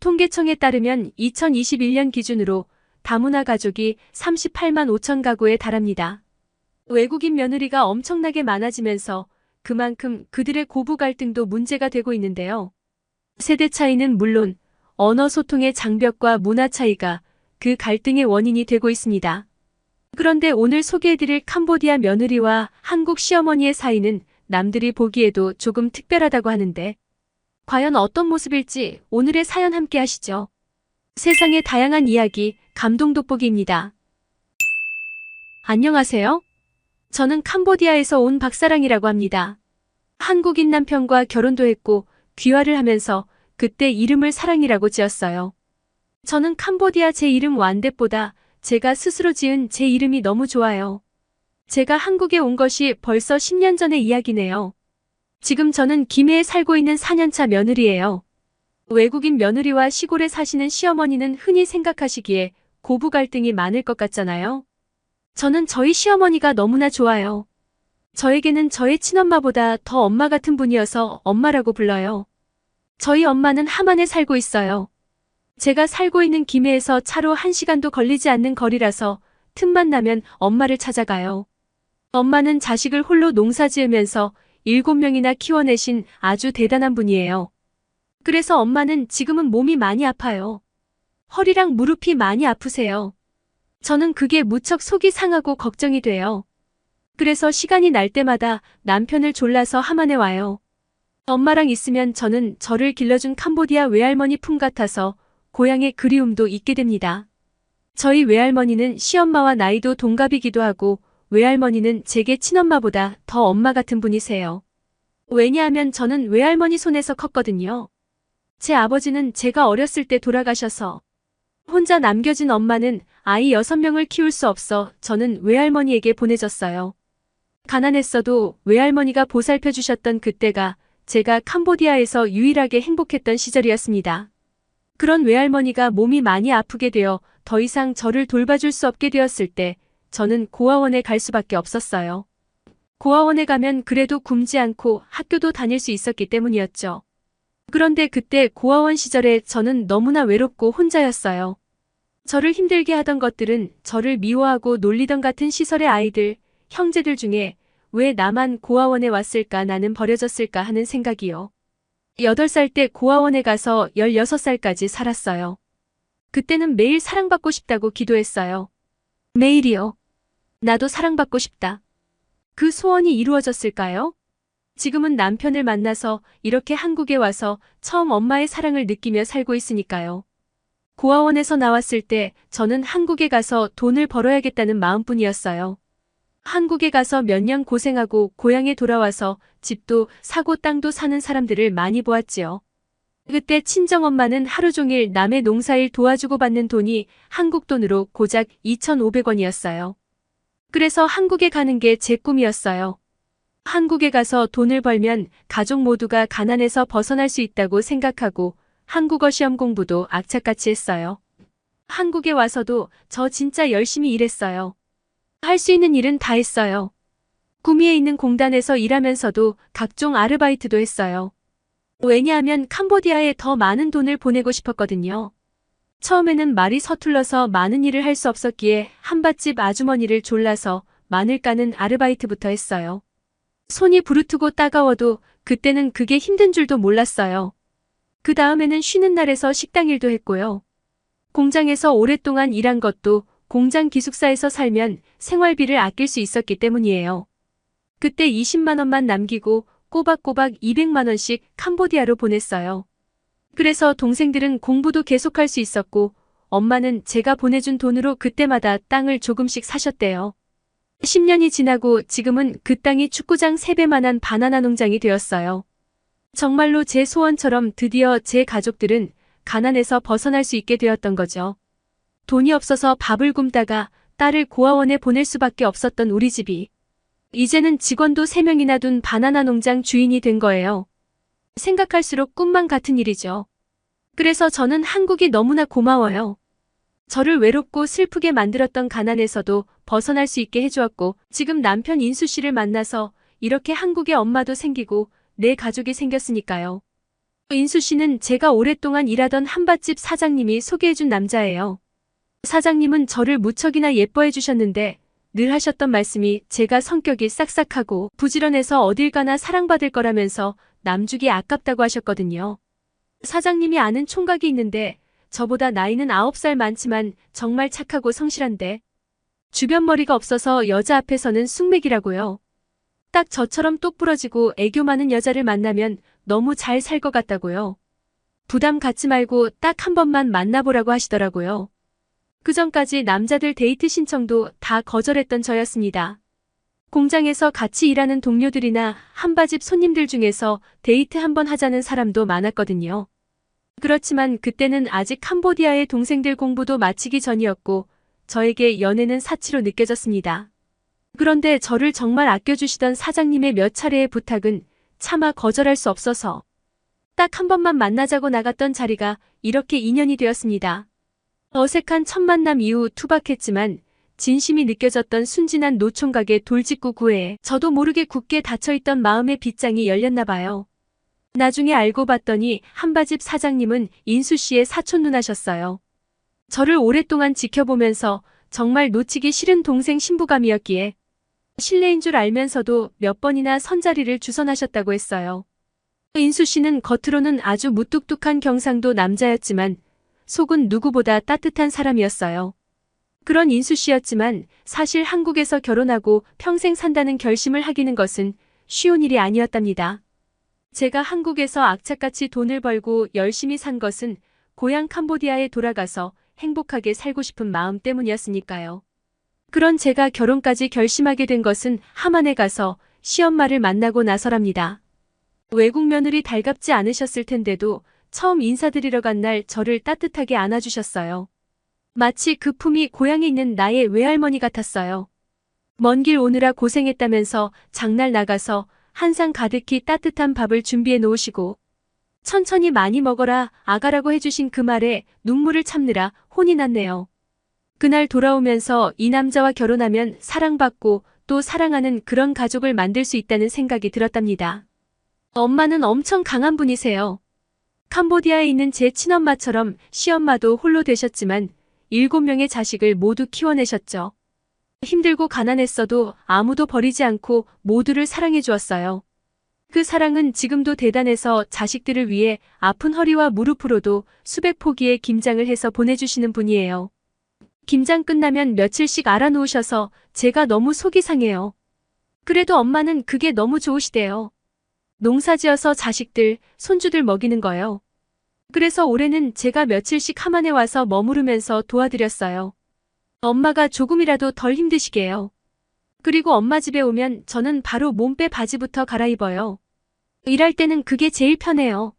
통계청에 따르면 2021년 기준으로 다문화 가족이 38만 5천 가구에 달합니다. 외국인 며느리가 엄청나게 많아지면서 그만큼 그들의 고부 갈등도 문제가 되고 있는데요. 세대 차이는 물론 언어 소통의 장벽과 문화 차이가 그 갈등의 원인이 되고 있습니다. 그런데 오늘 소개해드릴 캄보디아 며느리와 한국 시어머니의 사이는 남들이 보기에도 조금 특별하다고 하는데 과연 어떤 모습일지 오늘의 사연 함께 하시죠. 세상의 다양한 이야기 감동 돋보기입니다. 안녕하세요. 저는 캄보디아에서 온 박사랑이라고 합니다. 한국인 남편과 결혼도 했고 귀화를 하면서 그때 이름을 사랑이라고 지었어요. 저는 캄보디아 제 이름 완댓보다 제가 스스로 지은 제 이름이 너무 좋아요. 제가 한국에 온 것이 벌써 10년 전의 이야기네요. 지금 저는 김해에 살고 있는 4년차 며느리예요. 외국인 며느리와 시골에 사시는 시어머니는 흔히 생각하시기에 고부 갈등이 많을 것 같잖아요. 저는 저희 시어머니가 너무나 좋아요. 저에게는 저의 친엄마보다 더 엄마 같은 분이어서 엄마라고 불러요. 저희 엄마는 함안에 살고 있어요. 제가 살고 있는 김해에서 차로 1시간도 걸리지 않는 거리라서 틈만 나면 엄마를 찾아가요. 엄마는 자식을 홀로 농사 지으면서 7명이나 키워내신 아주 대단한 분이에요. 그래서 엄마는 지금은 몸이 많이 아파요. 허리랑 무릎이 많이 아프세요. 저는 그게 무척 속이 상하고 걱정이 돼요. 그래서 시간이 날 때마다 남편을 졸라서 함안에 와요. 엄마랑 있으면 저는 저를 길러준 캄보디아 외할머니 품 같아서 고향의 그리움도 있게 됩니다. 저희 외할머니는 시엄마와 나이도 동갑이기도 하고 외할머니는 제게 친엄마보다 더 엄마 같은 분이세요. 왜냐하면 저는 외할머니 손에서 컸거든요. 제 아버지는 제가 어렸을 때 돌아가셔서 혼자 남겨진 엄마는 아이 6명을 키울 수 없어 저는 외할머니에게 보내졌어요. 가난했어도 외할머니가 보살펴 주셨던 그때가 제가 캄보디아에서 유일하게 행복했던 시절이었습니다. 그런 외할머니가 몸이 많이 아프게 되어 더 이상 저를 돌봐줄 수 없게 되었을 때 저는 고아원에 갈 수밖에 없었어요. 고아원에 가면 그래도 굶지 않고 학교도 다닐 수 있었기 때문이었죠. 그런데 그때 고아원 시절에 저는 너무나 외롭고 혼자였어요. 저를 힘들게 하던 것들은 저를 미워하고 놀리던 같은 시설의 아이들, 형제들 중에 왜 나만 고아원에 왔을까 나는 버려졌을까 하는 생각이요. 8살 때 고아원에 가서 16살까지 살았어요. 그때는 매일 사랑받고 싶다고 기도했어요. 매일이요. 나도 사랑받고 싶다. 그 소원이 이루어졌을까요? 지금은 남편을 만나서 이렇게 한국에 와서 처음 엄마의 사랑을 느끼며 살고 있으니까요. 고아원에서 나왔을 때 저는 한국에 가서 돈을 벌어야겠다는 마음뿐이었어요. 한국에 가서 몇 년 고생하고 고향에 돌아와서 집도 사고 땅도 사는 사람들을 많이 보았지요. 그때 친정엄마는 하루 종일 남의 농사일 도와주고 받는 돈이 한국 돈으로 고작 2,500원이었어요. 그래서 한국에 가는 게 제 꿈이었어요. 한국에 가서 돈을 벌면 가족 모두가 가난에서 벗어날 수 있다고 생각하고 한국어 시험 공부도 악착같이 했어요. 한국에 와서도 저 진짜 열심히 일했어요. 할 수 있는 일은 다 했어요. 구미에 있는 공단에서 일하면서도 각종 아르바이트도 했어요. 왜냐하면 캄보디아에 더 많은 돈을 보내고 싶었거든요. 처음에는 말이 서툴러서 많은 일을 할 수 없었기에 한밭집 아주머니를 졸라서 마늘 까는 아르바이트부터 했어요. 손이 부르트고 따가워도 그때는 그게 힘든 줄도 몰랐어요. 그 다음에는 쉬는 날에서 식당 일도 했고요. 공장에서 오랫동안 일한 것도 공장 기숙사에서 살면 생활비를 아낄 수 있었기 때문이에요. 그때 20만 원만 남기고 꼬박꼬박 200만 원씩 캄보디아로 보냈어요. 그래서 동생들은 공부도 계속할 수 있었고 엄마는 제가 보내준 돈으로 그때마다 땅을 조금씩 사셨대요. 10년이 지나고 지금은 그 땅이 축구장 3배만한 바나나 농장이 되었어요. 정말로 제 소원처럼 드디어 제 가족들은 가난에서 벗어날 수 있게 되었던 거죠. 돈이 없어서 밥을 굶다가 딸을 고아원에 보낼 수밖에 없었던 우리 집이 이제는 직원도 3명이나 둔 바나나 농장 주인이 된 거예요. 생각할수록 꿈만 같은 일이죠. 그래서 저는 한국이 너무나 고마워요. 저를 외롭고 슬프게 만들었던 가난에서도 벗어날 수 있게 해주었고, 지금 남편 인수 씨를 만나서 이렇게 한국의 엄마도 생기고 내 가족이 생겼으니까요. 인수 씨는 제가 오랫동안 일하던 한밭집 사장님이 소개해준 남자예요. 사장님은 저를 무척이나 예뻐해 주셨는데 늘 하셨던 말씀이 제가 성격이 싹싹하고 부지런해서 어딜 가나 사랑받을 거라면서 남주기 아깝다고 하셨거든요. 사장님이 아는 총각이 있는데 저보다 나이는 9살 많지만 정말 착하고 성실한데 주변 머리가 없어서 여자 앞에서는 쑥맥이라고요. 딱 저처럼 똑부러지고 애교 많은 여자를 만나면 너무 잘 살 것 같다고요. 부담 갖지 말고 딱 한 번만 만나보라고 하시더라고요. 그 전까지 남자들 데이트 신청도 다 거절했던 저였습니다. 공장에서 같이 일하는 동료들이나 한바집 손님들 중에서 데이트 한번 하자는 사람도 많았거든요. 그렇지만 그때는 아직 캄보디아의 동생들 공부도 마치기 전이었고 저에게 연애는 사치로 느껴졌습니다. 그런데 저를 정말 아껴주시던 사장님의 몇 차례의 부탁은 차마 거절할 수 없어서 딱 한 번만 만나자고 나갔던 자리가 이렇게 인연이 되었습니다. 어색한 첫 만남 이후 투박했지만 진심이 느껴졌던 순진한 노총각의 돌직구 구애에 저도 모르게 굳게 닫혀있던 마음의 빗장이 열렸나 봐요. 나중에 알고 봤더니 한바집 사장님은 인수 씨의 사촌 누나셨어요. 저를 오랫동안 지켜보면서 정말 놓치기 싫은 동생 신부감이었기에 실례인 줄 알면서도 몇 번이나 선자리를 주선하셨다고 했어요. 인수 씨는 겉으로는 아주 무뚝뚝한 경상도 남자였지만 속은 누구보다 따뜻한 사람이었어요. 그런 인수 씨였지만 사실 한국에서 결혼하고 평생 산다는 결심을 하기는 것은 쉬운 일이 아니었답니다. 제가 한국에서 악착같이 돈을 벌고 열심히 산 것은 고향 캄보디아에 돌아가서 행복하게 살고 싶은 마음 때문이었으니까요. 그런 제가 결혼까지 결심하게 된 것은 하만에 가서 시엄마를 만나고 나서랍니다. 외국 며느리 달갑지 않으셨을 텐데도 처음 인사드리러 간 날 저를 따뜻하게 안아주셨어요. 마치 그 품이 고향에 있는 나의 외할머니 같았어요. 먼 길 오느라 고생했다면서 장날 나가서 한상 가득히 따뜻한 밥을 준비해 놓으시고 천천히 많이 먹어라 아가라고 해주신 그 말에 눈물을 참느라 혼이 났네요. 그날 돌아오면서 이 남자와 결혼하면 사랑받고 또 사랑하는 그런 가족을 만들 수 있다는 생각이 들었답니다. 엄마는 엄청 강한 분이세요. 캄보디아에 있는 제 친엄마처럼 시엄마도 홀로 되셨지만 일곱 명의 자식을 모두 키워내셨죠. 힘들고 가난했어도 아무도 버리지 않고 모두를 사랑해 주었어요. 그 사랑은 지금도 대단해서 자식들을 위해 아픈 허리와 무릎으로도 수백 포기의 김장을 해서 보내주시는 분이에요. 김장 끝나면 며칠씩 알아놓으셔서 제가 너무 속이 상해요. 그래도 엄마는 그게 너무 좋으시대요. 농사 지어서 자식들, 손주들 먹이는 거요. 그래서 올해는 제가 며칠씩 하만에 와서 머무르면서 도와드렸어요. 엄마가 조금이라도 덜 힘드시게요. 그리고 엄마 집에 오면 저는 바로 몸빼 바지부터 갈아입어요. 일할 때는 그게 제일 편해요.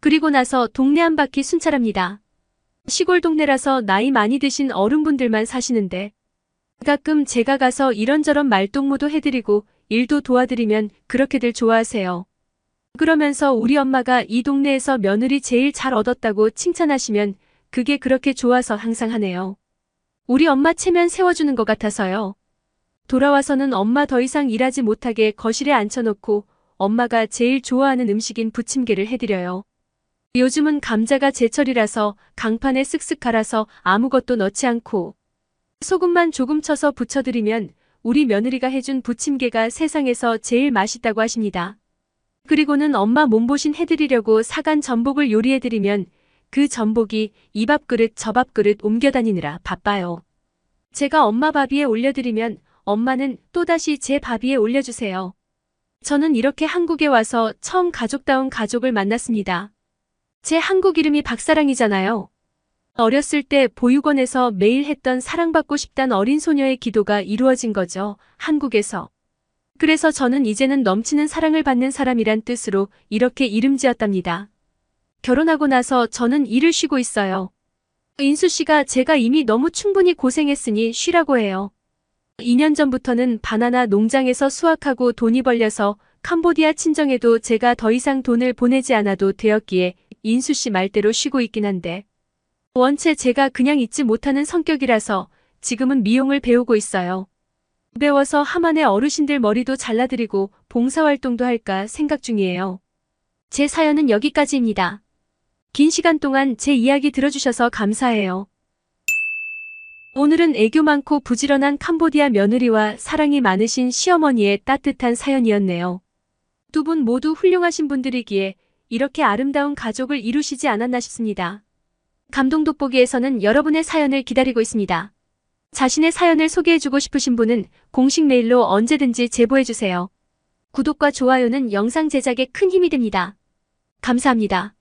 그리고 나서 동네 한 바퀴 순찰합니다. 시골 동네라서 나이 많이 드신 어른분들만 사시는데 가끔 제가 가서 이런저런 말동무도 해드리고 일도 도와드리면 그렇게들 좋아하세요. 그러면서 우리 엄마가 이 동네에서 며느리 제일 잘 얻었다고 칭찬하시면 그게 그렇게 좋아서 항상 하네요. 우리 엄마 체면 세워주는 것 같아서요. 돌아와서는 엄마 더 이상 일하지 못하게 거실에 앉혀놓고 엄마가 제일 좋아하는 음식인 부침개를 해드려요. 요즘은 감자가 제철이라서 강판에 쓱쓱 갈아서 아무것도 넣지 않고 소금만 조금 쳐서 부쳐드리면 우리 며느리가 해준 부침개가 세상에서 제일 맛있다고 하십니다. 그리고는 엄마 몸보신 해드리려고 사간 전복을 요리해드리면 그 전복이 이 밥그릇 저 밥그릇 옮겨다니느라 바빠요. 제가 엄마 밥 위에 올려드리면 엄마는 또다시 제 밥 위에 올려주세요. 저는 이렇게 한국에 와서 처음 가족다운 가족을 만났습니다. 제 한국 이름이 박사랑이잖아요. 어렸을 때 보육원에서 매일 했던 사랑받고 싶단 어린 소녀의 기도가 이루어진 거죠. 한국에서. 그래서 저는 이제는 넘치는 사랑을 받는 사람이란 뜻으로 이렇게 이름 지었답니다. 결혼하고 나서 저는 일을 쉬고 있어요. 인수 씨가 제가 이미 너무 충분히 고생했으니 쉬라고 해요. 2년 전부터는 바나나 농장에서 수확하고 돈이 벌려서 캄보디아 친정에도 제가 더 이상 돈을 보내지 않아도 되었기에 인수 씨 말대로 쉬고 있긴 한데 원체 제가 그냥 잊지 못하는 성격이라서 지금은 미용을 배우고 있어요. 배워서 하만의 어르신들 머리도 잘라드리고 봉사활동도 할까 생각 중이에요. 제 사연은 여기까지입니다. 긴 시간 동안 제 이야기 들어주셔서 감사해요. 오늘은 애교 많고 부지런한 캄보디아 며느리와 사랑이 많으신 시어머니의 따뜻한 사연이었네요. 두 분 모두 훌륭하신 분들이기에 이렇게 아름다운 가족을 이루시지 않았나 싶습니다. 감동 돋보기에서는 여러분의 사연을 기다리고 있습니다. 자신의 사연을 소개해주고 싶으신 분은 공식 메일로 언제든지 제보해주세요. 구독과 좋아요는 영상 제작에 큰 힘이 됩니다. 감사합니다.